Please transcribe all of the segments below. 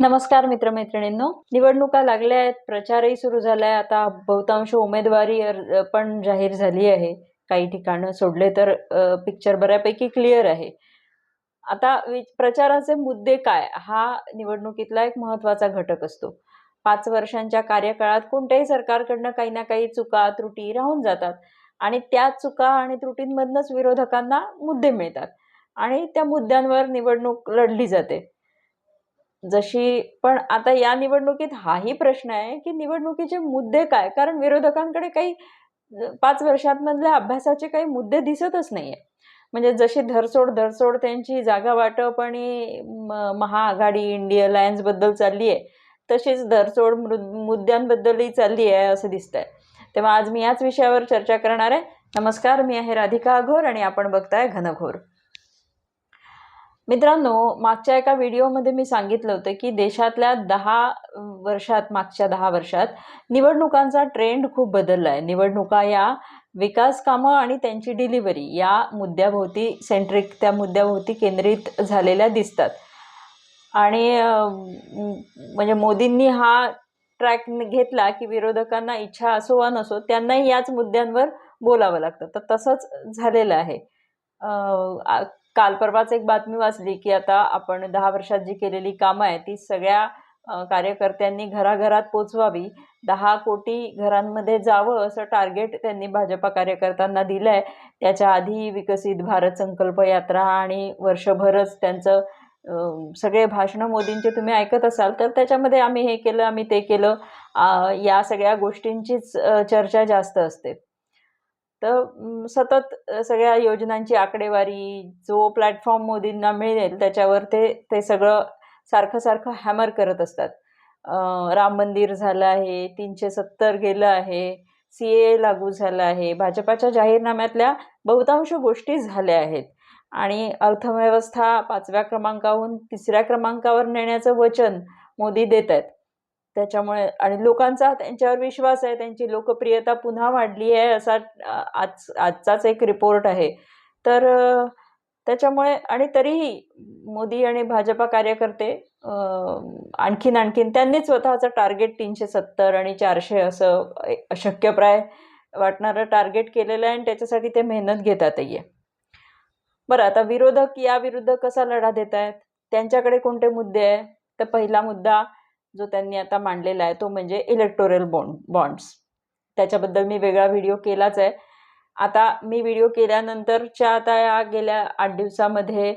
नमस्कार मित्रमैत्रिणींनो. निवडणुका लागल्या आहेत प्रचारही सुरू झालाय. आता बहुतांश उमेदवारी पण जाहीर झाली आहे. काही ठिकाणं सोडले तर पिक्चर बऱ्यापैकी क्लिअर आहे. आता प्रचाराचे मुद्दे काय? हा निवडणुकीतला एक महत्त्वाचा घटक असतो. पाच वर्षांच्या कार्यकाळात कोणत्याही सरकारकडनं काही ना काही चुका त्रुटी राहून जातात. आणि त्या चुका आणि त्रुटींमधनच विरोधकांना मुद्दे मिळतात. आणि त्या मुद्द्यांवर निवडणूक लढली जाते. जशी पण आता या निवडणुकीत हाही प्रश्न आहे की निवडणुकीचे मुद्दे काय? कारण विरोधकांकडे काही पाच वर्षांमधल्या अभ्यासाचे काही मुद्दे दिसतच नाहीये. म्हणजे जशी धरसोड धरसोड त्यांची जागा वाटप आणि म- महाआघाडी इंडिया अलायन्सबद्दल चालली आहे तशीच धरसोड मुद्द्यांबद्दलही चालली आहे असं दिसतंय. तेव्हा आज मी याच विषयावर चर्चा करणार आहे. नमस्कार मी आहे राधिका अघोर आणि आपण बघताय घनघोर. मित्रांनो मागच्या एका व्हिडिओमध्ये मी सांगितलं होतं की देशातल्या दहा वर्षात मागच्या दहा वर्षात निवडणुकांचा ट्रेंड खूप बदलला आहे निवडणुका या विकास कामं आणि त्यांची डिलिव्हरी या मुद्द्याभोवती सेंट्रिक त्या मुद्द्याभोवती केंद्रित झालेल्या दिसतात. आणि म्हणजे मोदींनी हा ट्रॅक घेतला की विरोधकांना इच्छा असो वा नसो त्यांनाही याच मुद्द्यांवर बोलावं लागतं. तर तसंच झालेलं आहे. आ- काल परवाच एक बातमी वाचली की आता आपण दहा वर्षात जी केलेली कामं आहे ती सगळ्या कार्यकर्त्यांनी घराघरात पोचवावी. दहा कोटी घरांमध्ये जावं असं टार्गेट त्यांनी भाजपा कार्यकर्त्यांना दिलं आहे त्याच्या आधी विकसित भारत संकल्प यात्रा आणि वर्षभरच त्यांचं सगळे भाषणं मोदींचे तुम्ही ऐकत असाल तर त्याच्यामध्ये आम्ही हे केलं आम्ही ते केलं. या सगळ्या गोष्टींचीच चर्चा जास्त असते. तर सतत सगळ्या योजनांची आकडेवारी जो प्लॅटफॉर्म मोदींना मिळेल त्याच्यावर ते ते सगळं सारखं सारखं हॅमर करत असतात. राम मंदिर झालं आहे तीनशे सत्तर गेलं आहे सी ए लागू झालं आहे भाजपाच्या जाहीरनाम्यातल्या बहुतांश गोष्टी झाल्या आहेत. आणि अर्थव्यवस्था पाचव्या क्रमांकाहून तिसऱ्या क्रमांकावर नेण्याचं वचन मोदी देत आहेत. त्याच्यामुळे आणि लोकांचा त्यांच्यावर विश्वास आहे त्यांची लोकप्रियता पुन्हा वाढली आहे असा आज आजचाच एक रिपोर्ट आहे. तर त्याच्यामुळे आणि तरीही मोदी आणि भाजपा कार्यकर्ते आणखीन आणखीन त्यांनी स्वतःचं टार्गेट तीनशे सत्तर आणि चारशे असं अशक्यप्राय वाटणारं टार्गेट केलेलं आहे आणि त्याच्यासाठी ते मेहनत घेतातही. आहे बरं आता विरोधक याविरुद्ध कसा लढा देत आहेत त्यांच्याकडे कोणते मुद्दे आहे तर पहिला मुद्दा जो त्यांनी आता मांडलेला आहे तो म्हणजे इलेक्टोरल बॉन्ड बॉन्ड्स त्याच्याबद्दल मी वेगळा व्हिडिओ केलाच आहे. आता मी व्हिडिओ केल्यानंतरच्या आता या गेल्या आठ दिवसामध्ये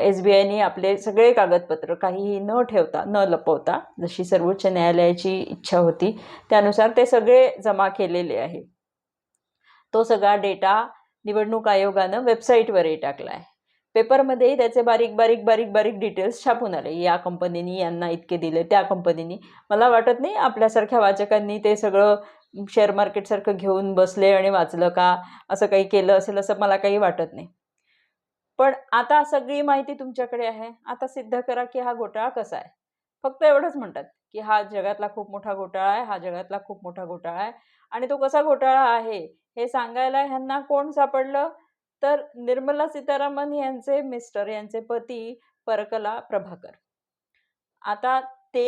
एस बी आयने आपले सगळे कागदपत्र काहीही न ठेवता न लपवता जशी सर्वोच्च न्यायालयाची इच्छा होती त्यानुसार ते सगळे जमा केलेले आहे. तो सगळा डेटा निवडणूक आयोगानं वेबसाईटवरही टाकला आहे. पेपरमध्ये त्याचे बारीक बारीक बारीक बारीक डिटेल्स छापून आले. या कंपनीनी यांना इतके दिले त्या कंपनीनी मला वाटत नाही आपल्यासारख्या वाचकांनी ते सगळं शेअर मार्केटसारखं घेऊन बसले आणि वाचलं का? असं काही केलं असेल असं मला काही वाटत नाही. पण आता सगळी माहिती तुमच्याकडे आहे. आता सिद्ध करा की हा घोटाळा कसा आहे. फक्त एवढंच म्हणतात की हा जगातला खूप मोठा घोटाळा आहे हा जगातला खूप मोठा घोटाळा आहे. आणि तो कसा घोटाळा आहे हे सांगायला ह्यांना कोण सापडलं? तर निर्मला सीतारामन यांचे मिस्टर यांचे पती परकला प्रभाकर. आता ते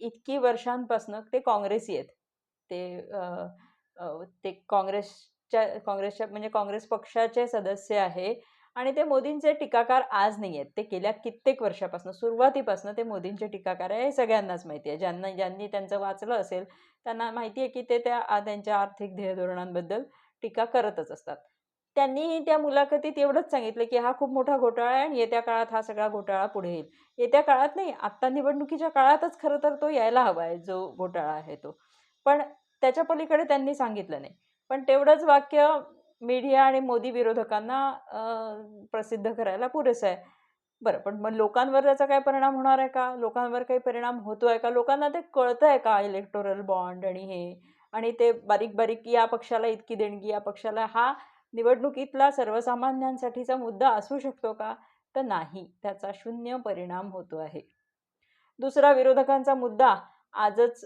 इतकी वर्षांपासनं ते काँग्रेसी आहेत. ते ते काँग्रेसच्या काँग्रेसच्या म्हणजे काँग्रेस पक्षाचे सदस्य आहे आणि ते मोदींचे टीकाकार आज नाही आहेत. ते गेल्या कित्येक वर्षापासून सुरुवातीपासून ते मोदींचे टीकाकार आहे हे सगळ्यांनाच माहिती आहे. ज्यांना ज्यांनी त्यांचं वाचलं असेल त्यांना माहिती आहे की ते त्या त्यांच्या आर्थिक ध्येयधोरणांबद्दल टीका करतच असतात. त्यांनीही त्या मुलाखतीत एवढंच सांगितलं की हा खूप मोठा घोटाळा आहे आणि येत्या काळात हा सगळा घोटाळा पुढे येईल. येत्या काळात नाही आत्ता निवडणुकीच्या काळातच खरं तर तो यायला हवा आहे जो घोटाळा आहे तो. पण त्याच्या पलीकडे त्यांनी सांगितलं नाही. पण तेवढंच वाक्य मीडिया आणि मोदी विरोधकांना प्रसिद्ध करायला पुरेसं आहे. बरं पण मग लोकांवर त्याचा काय परिणाम होणार आहे का? लोकांवर काही परिणाम होतो आहे का? लोकांना ते कळतं आहे का इलेक्टोरल बॉन्ड आणि हे? आणि ते बारीक बारीक या पक्षाला इतकी देणगी या पक्षाला हा निवडणुकीतला सर्वसामान्यांसाठीचा मुद्दा असू शकतो का? तर नाही. त्याचा शून्य परिणाम होतो आहे. दुसरा विरोधकांचा मुद्दा आजच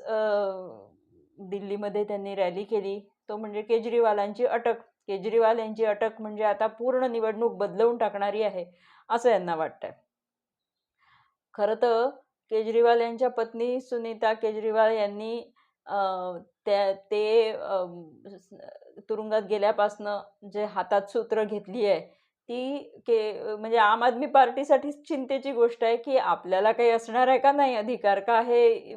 दिल्लीमध्ये त्यांनी रॅली केली. तो म्हणजे केजरीवालांची अटक. केजरीवाल यांची अटक म्हणजे आता पूर्ण निवडणूक बदलवून टाकणारी आहे असं यांना वाटतंय. खरं तर केजरीवाल यांच्या पत्नी सुनीता केजरीवाल यांनी त्या ते तुरुंगात गेल्यापासनं जे हातात सूत्र घेतली आहे ती के म्हणजे आम आदमी पार्टीसाठीच चिंतेची गोष्ट आहे की आपल्याला काही असणार आहे का नाही? अधिकार का हे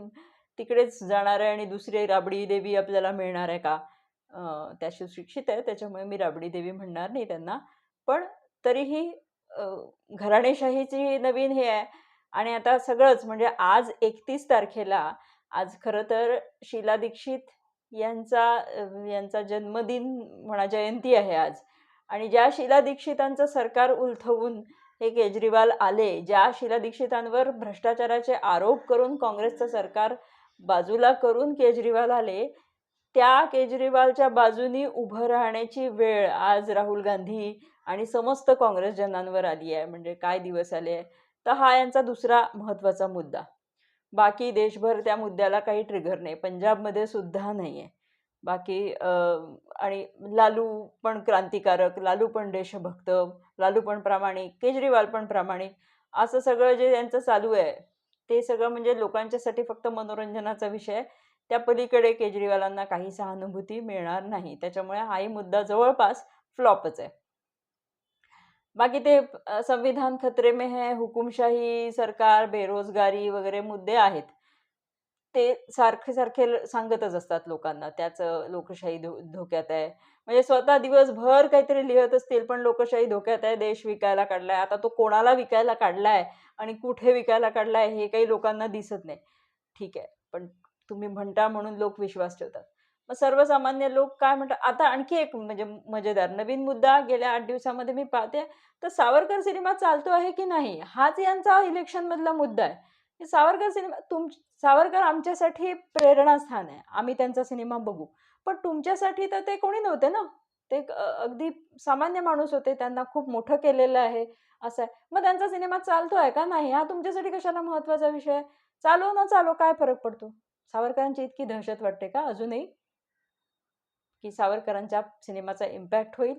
तिकडेच जाणार आहे आणि दुसरी राबडी देवी आपल्याला मिळणार आहे का? त्या सुशिक्षित आहे त्याच्यामुळे मी राबडी देवी म्हणणार नाही त्यांना. पण तरीही घराणेशाहीची नवीन हे आहे. आणि आता सगळंच म्हणजे आज एकतीस तारखेला आज खरं तर शीला दीक्षित यांचा यांचा जन्मदिन म्हणा जयंती आहे आज. आणि ज्या शीला दीक्षितांचं सरकार उलथवून हे केजरीवाल आले ज्या शीला दीक्षितांवर भ्रष्टाचाराचे आरोप करून काँग्रेसचं सरकार बाजूला करून केजरीवाल आले त्या केजरीवालच्या बाजूनी उभं राहण्याची वेळ आज राहुल गांधी आणि समस्त काँग्रेसजनांवर आली आहे. म्हणजे काय दिवस आले आहे? तर हा यांचा दुसरा महत्त्वाचा मुद्दा. बाकी देशभर त्या मुद्द्याला काही ट्रिगर नाही. पंजाबमध्ये सुद्धा नाही आहे बाकी आणि लालू पण क्रांतिकारक लालू पण देशभक्त लालू पण प्रामाणिक केजरीवाल पण प्रामाणिक असं सगळं जे त्यांचं चालू आहे ते सगळं म्हणजे लोकांच्यासाठी फक्त मनोरंजनाचा विषय त्या पलीकडे केजरीवालांना काही सहानुभूती मिळणार नाही. त्याच्यामुळे हाही मुद्दा जवळपास फ्लॉपच आहे. बाकी ते संविधान खतरे में है हुकुमशाही सरकार बेरोजगारी वगैरे मुद्दे आहेत. ते सारखे सारखे सांगतच असतात लोकांना त्याचं लोकशाही धो धोक्यात आहे. म्हणजे स्वतः दिवसभर काहीतरी लिहत असतील पण लोकशाही धोक्यात आहे देश विकायला काढलाय. आता तो कोणाला विकायला काढलाय आणि कुठे विकायला काढलाय हे काही लोकांना दिसत नाही. ठीक आहे पण तुम्ही म्हणता म्हणून लोक विश्वास ठेवतात. मग सर्वसामान्य लोक काय म्हणतात आता आणखी एक म्हणजे मजेदार नवीन मुद्दा गेल्या आठ दिवसामध्ये मी पाहते. तर सावरकर सिनेमा चालतो आहे की नाही? हाच यांचा इलेक्शनमधला मुद्दा आहे. की सावरकर सिनेमा तुम सावरकर आमच्यासाठी प्रेरणास्थान आहे. आम्ही त्यांचा सिनेमा बघू. पण तुमच्यासाठी तर ते कोणी नव्हते ना? ते अगदी सामान्य माणूस होते. त्यांना खूप मोठं केलेलं आहे. असं आहे. मग त्यांचा सिनेमा चालतो आहे का नाही? हा तुमच्यासाठी कशाला महत्त्वाचा विषय आहे? चालो ना चालो काय फरक पडतो? सावरकरांची इतकी दहशत वाटते का? अजूनही? की सावरकरांच्या सिनेमाचा इम्पॅक्ट होईल?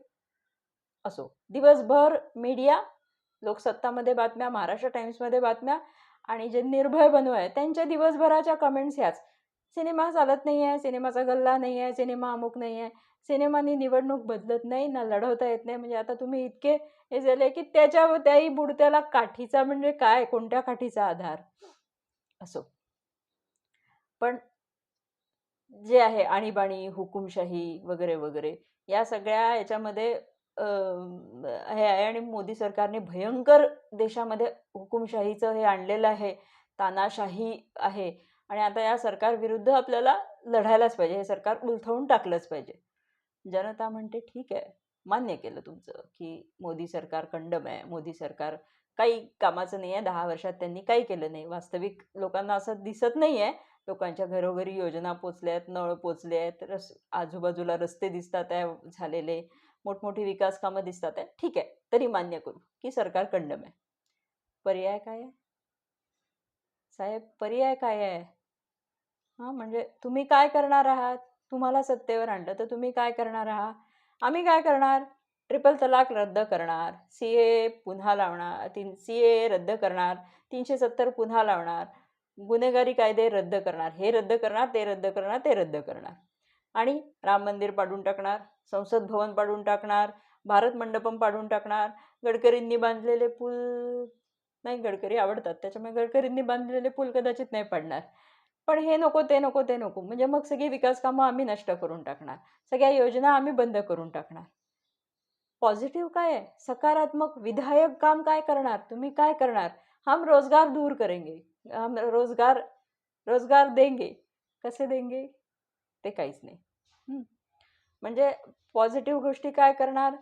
असो. दिवसभर मीडिया लोकसत्तामध्ये बातम्या महाराष्ट्र टाइम्समध्ये बातम्या आणि जे निर्भय बनू आहे त्यांच्या दिवसभराच्या कमेंट्स ह्याच. सिनेमा चालत नाही आहे सिनेमाचा गल्ला नाही आहे सिनेमा अमुक नाही आहे सिनेमानी निवडणूक बदलत नाही ना लढवता येत नाही. म्हणजे आता तुम्ही इतके हे झाले की त्याच्या त्याही बुडत्याला काठीचा म्हणजे काय? कोणत्या काठीचा आधार? असो. पण जे आहे आणीबाणी हुकुमशाही वगैरे वगैरे या सगळ्या याच्यामध्ये हे आहे आणि मोदी सरकारने भयंकर देशामध्ये हुकुमशाहीचं हे आणलेलं आहे तानाशाही आहे आणि आता या सरकारविरुद्ध आपल्याला लढायलाच पाहिजे हे सरकार उलथवून टाकलंच पाहिजे. जनता म्हणते ठीक आहे मान्य केलं तुमचं की मोदी सरकार कंडम आहे मोदी सरकार काही कामाचं नाही आहे दहा वर्षात त्यांनी काही केलं नाही वास्तविक लोकांना असं दिसत नाही आहे लोकांच्या घरोघरी योजना पोचल्या आहेत नळ पोचले आहेत रस आजूबाजूला रस्ते दिसतात आहे झालेले मोठमोठी विकास कामं दिसतात आहे. ठीक आहे तरी मान्य करू की सरकार कंडम आहे. पर्याय काय आहे? साहेब पर्याय काय आहे? हां म्हणजे तुम्ही काय करणार आहात? तुम्हाला सत्तेवर आणलं तर तुम्ही काय करणार आहात? आम्ही काय करणार? ट्रिपल तलाक रद्द करणार सी ए पुन्हा लावणार तीन सी ए रद्द करणार तीनशे सत्तर पुन्हा लावणार गुन्हेगारी कायदे रद्द करणार. हे रद्द करणार ते रद्द करणार ते रद्द करणार. आणि राम मंदिर पाडून टाकणार संसद भवन पाडून टाकणार भारत मंडपम पाडून टाकणार. गडकरींनी बांधलेले पूल नाही गडकरी आवडतात. त्याच्यामुळे गडकरींनी बांधलेले पूल कदाचित नाही पडणार. पण हे नको ते नको ते नको. म्हणजे मग सगळी विकास कामं आम्ही नष्ट करून टाकणार. सगळ्या योजना आम्ही बंद करून टाकणार. पॉझिटिव्ह काय आहे? सकारात्मक विधायक काम काय करणार? तुम्ही काय करणार? हम रोज़गार दूर करेंगे. हम रोज़गार रोज़गार देंगे. कसे देंगे? ते काहीच नाही. हं. म्हणजे पॉझिटिव्ह गोष्टी काय करणार?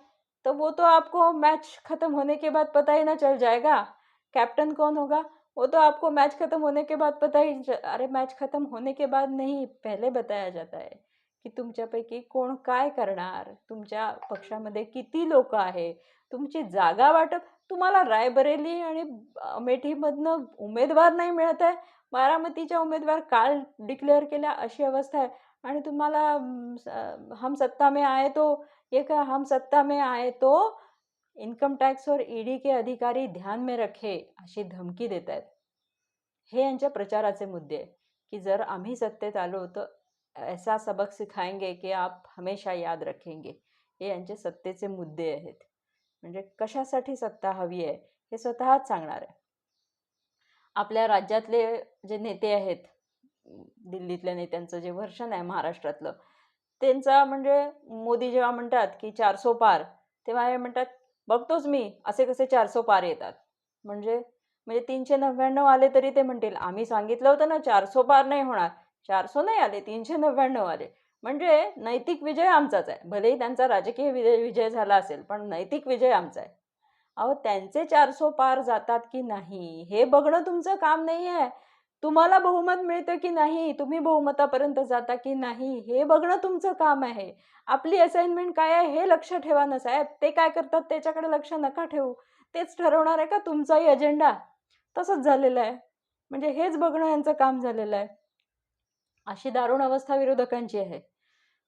तर वो तो आपको मैच ख़त्म होने के बाद पता ही ना चल जाएगा. कैप्टन कौन होगा? वो तो आपको मैच ख़त्म होने के बाद पता ही अरे मैच ख़त्म होने के बाद नहीं, पहले बताया जाता है. की तुमच्यापैकी कोण काय करणार? तुमच्या पक्षामध्ये किती लोक आहे तुमची जागा वाटप तुम्हाला रायबरेली आणि अमेठीमधनं उमेदवार नाही मिळत आहे. बारामतीच्या उमेदवार काल डिक्लेअर केल्या अशी अवस्था आहे. आणि तुम्हाला हम सत्ता में आए तो ये का हम सत्ता में आए तो इन्कम टॅक्स और ईडी के अधिकारी ध्यान में रखे अशी धमकी देत आहेत. हे यांच्या प्रचाराचे मुद्दे आहे की जर आम्ही सत्तेत आलो तर ऐसा सबक सिखाएंगे की आप हमेशा याद रखेंगे. हे यांचे सत्तेचे मुद्दे आहेत. म्हणजे कशासाठी सत्ता हवी आहे हे स्वतःच सांगणार आहे. आपल्या राज्यातले जे नेते आहेत दिल्लीतल्या नेत्यांचं जे व्हर्शन आहे महाराष्ट्रातलं त्यांचा म्हणजे मोदी जेव्हा म्हणतात की चारसो पार तेव्हा हे म्हणतात बघतोच मी असे कसे चारसो पार येतात. म्हणजे म्हणजे तीनशे नव्याण्णव आले तरी ते म्हणतील आम्ही सांगितलं होतं ना चारसो पार नाही होणार. चारसो नाही आले तीनशे नव्याण्णव आले. म्हणजे नैतिक विजय आमचाच आहे. भलेही त्यांचा राजकीय विजय विजय झाला असेल पण नैतिक विजय आमचा आहे. अहो त्यांचे चारसो पार जातात की नाही हे बघणं तुमचं काम नाही आहे. तुम्हाला बहुमत मिळतं की नाही तुम्ही बहुमतापर्यंत जाता की नाही हे बघणं तुमचं काम आहे. आपली असाइनमेंट काय आहे हे लक्ष ठेवा ना साहेब. ते काय करतात त्याच्याकडे लक्ष नका ठेवू. तेच ठरवणार आहे का तुमचाही अजेंडा तसंच झालेलं आहे. म्हणजे हेच बघणं यांचं काम झालेलं आहे. अशी दारुण अवस्था विरोधकांची आहे.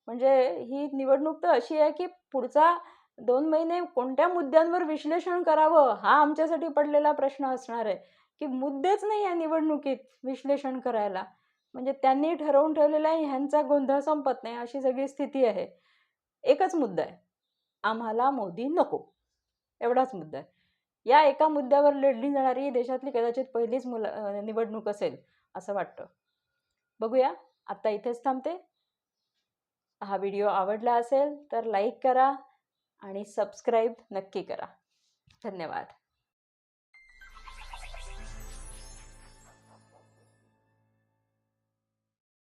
म्हणजे ही निवडणूक तर अशी आहे की पुढचा दोन महिने कोणत्या मुद्द्यांवर विश्लेषण करावं हा आमच्यासाठी पडलेला प्रश्न असणार आहे. की मुद्देच नाही या निवडणुकीत विश्लेषण करायला. म्हणजे त्यांनी ठरवून ठेवलेला आहे ह्यांचा गोंधळ संपत नाही अशी सगळी स्थिती आहे. एकच मुद्दा आहे. आम्हाला मोदी नको. एवढाच मुद्दा आहे. या एका मुद्द्यावर लढली जाणारी देशातली कदाचित पहिलीच मुला निवडणूक असेल असं वाटतं. बघूया. आत्ता इथेच थांबते. हा व्हिडिओ आवडला असेल तर लाईक करा आणि सबस्क्राईब नक्की करा. धन्यवाद.